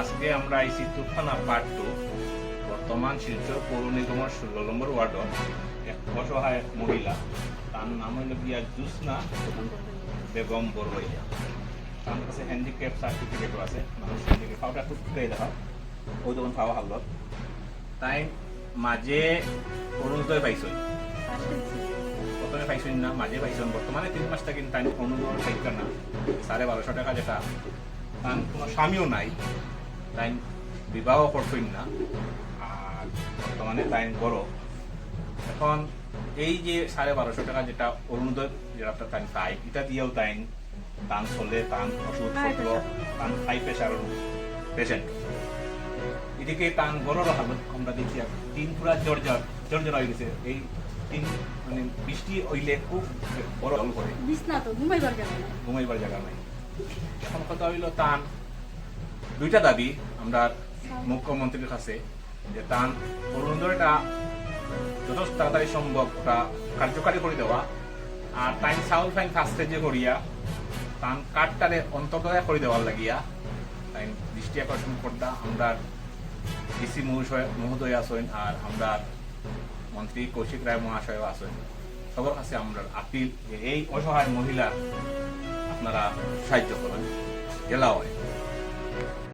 আজকে আমরা আইসি তুফানা part two বর্তমান শিলচর পৌর নিগমের ষোলো নম্বর ওয়ার্ডত এক অসহায় মহিলা। তার নাম হইল গিয়া জুসনা বেগম বড়বইয়া তার কাছে হ্যান্ডিক্যাপ সার্টিফিকেটও আছে। মানুষ হ্যান্ডিক্যাপ পাওয়াটা খুব পেয়ে দেখা ওই তখন পাওয়া হালত তাই মাঝে অরুণোদয় পাইছই। প্রথমে পাইছেন না, মাঝে পাইছেন বর্তমানে তিন মাস থেকে তাই অনুদান পাইছেন না। সাড়ে বারোশো টাকা যেটা, তার কোনো স্বামীও নাই। তাই বিবাহ করছেন না। আর বর্তমানে তাই বড়। এখন এই যে সাড়ে বারোশো টাকা যেটা অরুণোদয় যেটা তাই পাই এটা দিয়েও তাই তান চলে তান ওষুধপত্র তান হাই প্রেশার পেশেন্ট এদিকে তান গরর হালত আমরা দেখি তিন পুরা জর্জর জর্জর হয়ে গেছে। এই তিন মানে বৃষ্টি হইলে খুব বড় জল করে। ঘুমাইবার জায়গা নাই। এখন কথা হইল তান দুইটা দাবি আমরা মুখ্যমন্ত্রীর কাছে, যে তান অরুণোদয়টা যত তাড়াতাড়ি সম্ভব ওটা কার্যকারী করে দেওয়া, আর টাইম চাউল ফাইন ফার্স্টে যে করিয়া তান কার্ডটারে অন্তর্দয়া করে দেওয়ার লাগিয়া তাই দৃষ্টি আকর্ষণ করতা আমরা ডিসি মহাশয় মহোদয় আছেন আর আমরা মন্ত্রী কৌশিক রায় মহাশয় আছেন। সবার কাছে আমরা আপিল যে এই অসহায় মহিলা আপনারা সাহায্য করেন জেলা হয়